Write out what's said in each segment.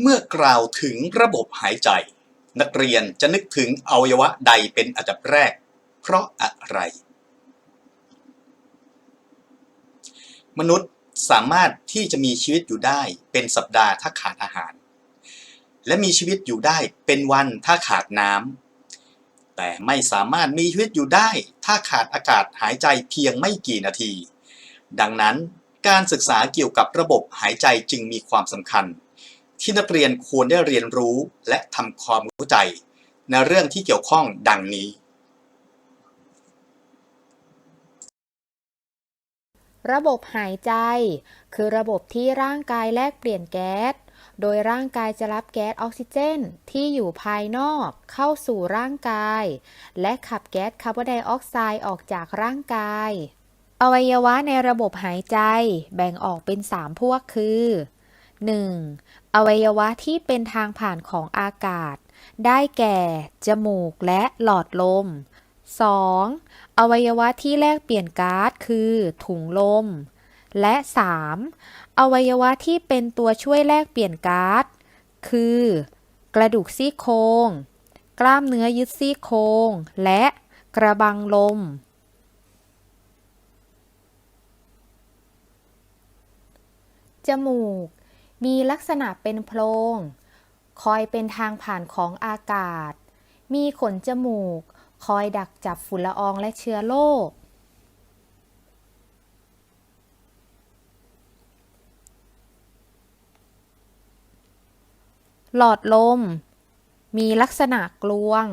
เมื่อกล่าวถึงระบบหายใจ นักเรียนจะนึกถึงอวัยวะใดเป็นอันดับแรก เพราะอะไร มนุษย์สามารถที่จะมีชีวิตอยู่ได้เป็นสัปดาห์ถ้าขาดอาหาร และมีชีวิตอยู่ได้เป็นวันถ้าขาดน้ำแต่ไม่สามารถมีชีวิตอยู่ได้ ถ้าขาดอากาศหายใจเพียงไม่กี่นาที ดังนั้นการศึกษาเกี่ยวกับระบบหายใจจึงมีความสำคัญ ที่นักเรียนควรได้เรียนรู้และทำความเข้าใจ ในเรื่องที่เกี่ยวข้องดังนี้ ระบบหายใจ คือระบบที่ร่างกายแลกเปลี่ยนแก๊ส โดยร่างกายจะรับแก๊สออกซิเจนที่อยู่ภายนอกเข้าสู่ร่างกาย และขับแก๊สคาร์บอนไดออกไซด์ออกจากร่างกาย อวัยวะในระบบหายใจแบ่งออกเป็น 3 พวกคือ 1. อวัยวะที่เป็นทางผ่านของอากาศ ได้แก่ จมูกและหลอดลม 2. อวัยวะที่แลกเปลี่ยนก๊าซคือ ถุงลม และ 3. อวัยวะที่เป็นตัวช่วยแลกเปลี่ยนก๊าซคือ กระดูกซี่โครงกล้ามเนื้อยึดซี่โครงและกระบังลม จมูก มีลักษณะเป็นโพรง คอยเป็นทางผ่านของอากาศ มีขนจมูก คอยดักจับฝุ่นละอองและเชื้อโรค หลอดลม มีลักษณะกลวง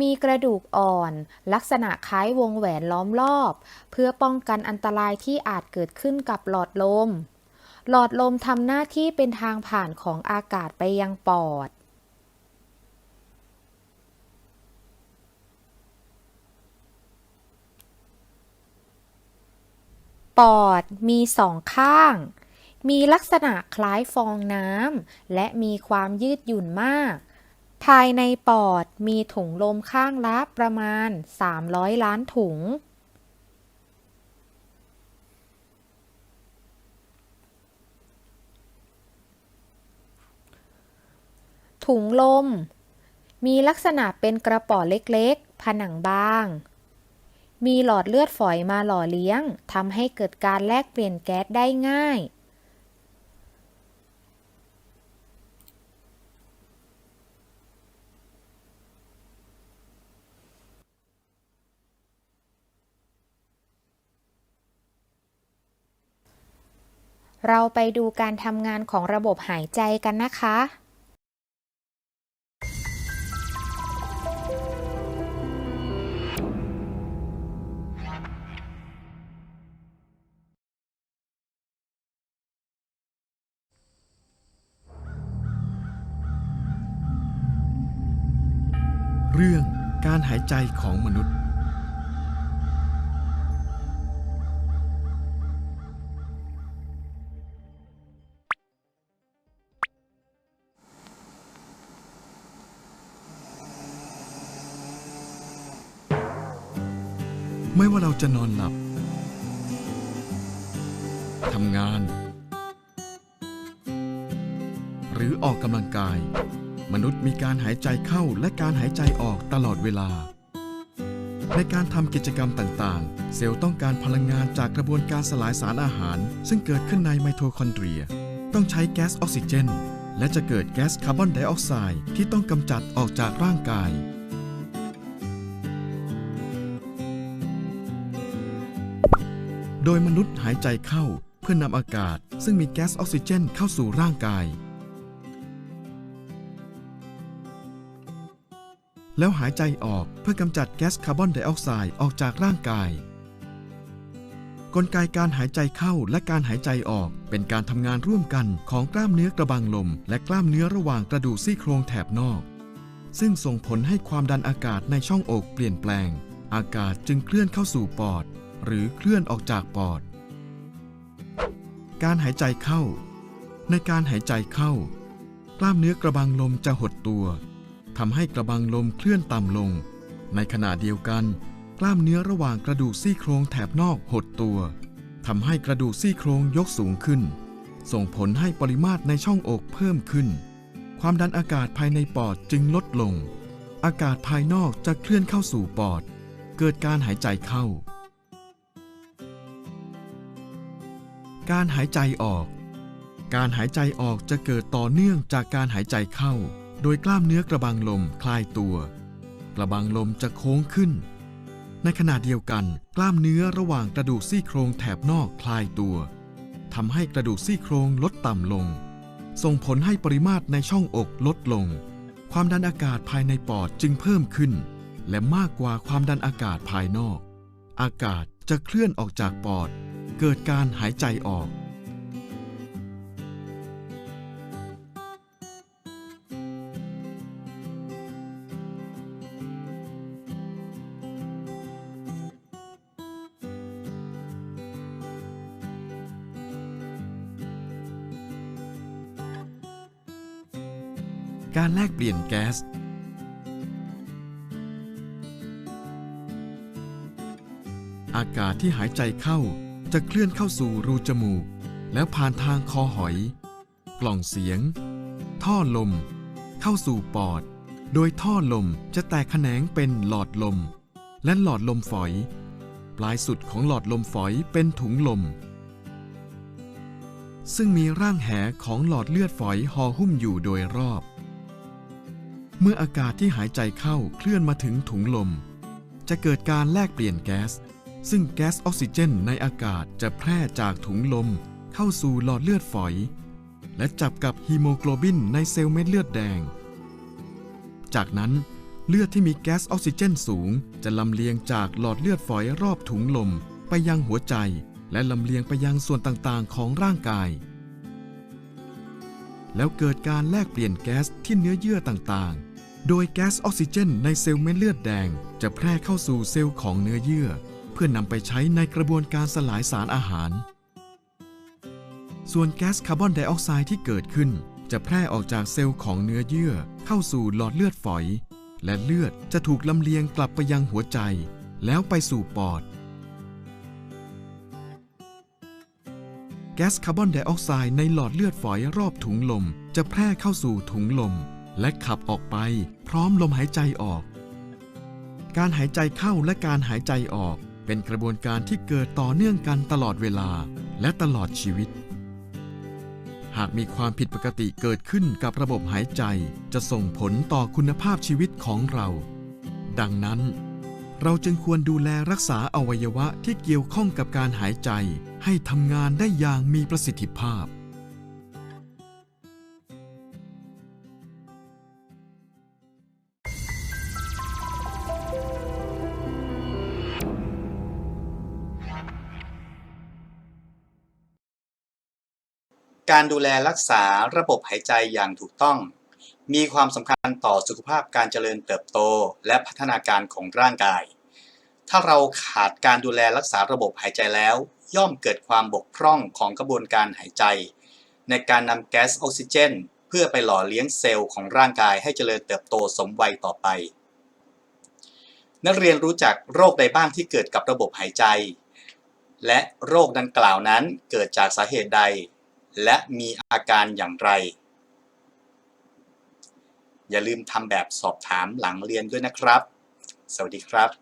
มีกระดูกอ่อน ลักษณะคล้ายวงแหวนล้อมรอบ เพื่อป้องกันอันตรายที่อาจเกิดขึ้นกับหลอดลม หลอดลมทำหน้าที่เป็นทางผ่านของอากาศไปยังปอด ปอดมีสองข้าง มีลักษณะคล้ายฟองน้ำและมีความยืดหยุ่นมาก ภายในปอดมีถุงลมข้างละประมาณ 300 ล้านถุง ถุงลม มีลักษณะเป็นกระป๋อเล็กๆ ผนังบาง มีหลอดเลือดฝอยมาหล่อเลี้ยงทำให้เกิดการแลกเปลี่ยนแก๊สได้ง่าย เราไปดูการทำงานของระบบหายใจกันนะคะ ใจของมนุษย์ ไม่ว่าเราจะนอนหลับทำงาน หรือออกกำลังกาย มนุษย์มีการหายใจเข้าและการหายใจออกตลอดเวลา ในการทำกิจกรรมต่างๆ เซลล์ต้องการพลังงานจากกระบวนการสลายสารอาหาร ซึ่งเกิดขึ้นในไมโทคอนเดรีย ต้องใช้แก๊สออกซิเจน และจะเกิดแก๊สคาร์บอนไดออกไซด์ที่ต้องกำจัดออกจากร่างกาย โดยมนุษย์หายใจเข้าเพื่อนำอากาศ ซึ่งมีแก๊สออกซิเจนเข้าสู่ร่างกาย แล้วหายใจออกเพื่อกำจัดแก๊สคาร์บอนไดออกไซด์ออกจากร่างกาย กลไกการหายใจเข้าและการหายใจออก เป็นการทำงานร่วมกันของกล้ามเนื้อกระบังลม และกล้ามเนื้อระหว่างกระดูกซี่โครงแถบนอก ซึ่งส่งผลให้ความดันอากาศในช่องอกเปลี่ยนแปลง อากาศจึงเคลื่อนเข้าสู่ปอด หรือเคลื่อนออกจากปอด การหายใจเข้า ในการหายใจเข้ากล้ามเนื้อกระบังลมจะหดตัว ทำให้กระบังลมเคลื่อนต่ำลง ในขณะเดียวกัน กล้ามเนื้อระหว่างกระดูกซี่โครงแถบนอกหดตัวทำให้กระดูกซี่โครงยกสูงขึ้น ส่งผลให้ปริมาตรในช่องอกเพิ่มขึ้น ความดันอากาศภายในปอดจึงลดลง อากาศภายนอกจะเคลื่อนเข้าสู่ปอด เกิดการหายใจเข้า การหายใจออก การหายใจออกจะเกิดต่อเนื่องจากการหายใจเข้า โดยกล้ามเนื้อกระบังลมคลายตัว กระบังลมจะโค้งขึ้น ในขณะเดียวกัน กล้ามเนื้อระหว่างกระดูกซี่โครงแถบนอกคลายตัวทำให้กระดูกซี่โครงลดต่ำลง ส่งผลให้ปริมาตรในช่องอกลดลง ความดันอากาศภายในปอดจึงเพิ่มขึ้น และมากกว่าความดันอากาศภายนอก อากาศจะเคลื่อนออกจากปอด เกิดการหายใจออก การแลกเปลี่ยนแก๊ส อากาศที่หายใจเข้าจะเคลื่อนเข้าสู่รูจมูก แล้วผ่านทางคอหอย กล่องเสียง ท่อลม เข้าสู่ปอด โดยท่อลมจะแตกแขนงเป็นหลอดลม และหลอดลมฝอย ปลายสุดของหลอดลมฝอยเป็นถุงลม ซึ่งมีร่างแหของหลอดเลือดฝอยห่อหุ้มอยู่โดยรอบ เมื่ออากาศที่หายใจเข้าเคลื่อนมาถึงถุงลม จะเกิดการแลกเปลี่ยนแก๊ส ซึ่งแก๊สออกซิเจนในอากาศจะแพร่จากถุงลมเข้าสู่หลอดเลือดฝอย และจับกับฮีโมโกลบินในเซลล์เม็ดเลือดแดง จากนั้นเลือดที่มีแก๊สออกซิเจนสูง จะลำเลียงจากหลอดเลือดฝอยรอบถุงลม ไปยังหัวใจ และลำเลียงไปยังส่วนต่างๆ ของร่างกาย แล้วเกิดการแลกเปลี่ยนแก๊สที่เนื้อเยื่อต่างๆ โดยแก๊สออกซิเจนในเซลล์เม็ดเลือดแดง จะแพร่เข้าสู่เซลล์ของเนื้อเยื่อ เพื่อนำไปใช้ในกระบวนการสลายสารอาหาร ส่วนแก๊สคาร์บอนไดออกไซด์ที่เกิดขึ้น จะแพร่ออกจากเซลล์ของเนื้อเยื่อ เข้าสู่หลอดเลือดฝอย และเลือดจะถูกลำเลียงกลับไปยังหัวใจ แล้วไปสู่ปอด แก๊สคาร์บอนไดออกไซด์ในหลอดเลือดฝอยรอบถุงลม จะแพร่เข้าสู่ถุงลม และขับออกไปพร้อมลมหายใจออก การหายใจเข้าและการหายใจออกเป็นกระบวนการที่เกิดต่อเนื่องกันตลอดเวลาและตลอดชีวิต หากมีความผิดปกติเกิดขึ้นกับระบบหายใจจะส่งผลต่อคุณภาพชีวิตของเรา ดังนั้น เราจึงควรดูแลรักษาอวัยวะที่เกี่ยวข้องกับการหายใจให้ทำงานได้อย่างมีประสิทธิภาพ การดูแลรักษาระบบหายใจอย่างถูกต้อง มีความสำคัญต่อสุขภาพการเจริญเติบโต และพัฒนาการของร่างกาย ถ้าเราขาดการดูแลรักษาระบบหายใจแล้ว ย่อมเกิดความบกพร่องของกระบวนการหายใจ ในการนำแก๊สออกซิเจน เพื่อไปหล่อเลี้ยงเซลล์ของร่างกายให้เจริญเติบโตสมวัยต่อไป นักเรียนรู้จักโรคใดบ้างที่เกิดกับระบบหายใจ และโรคดังกล่าวนั้นเกิดจากสาเหตุใด และมีอาการอย่างไร อย่าลืมทำแบบสอบถามหลังเรียนด้วยนะครับ สวัสดีครับ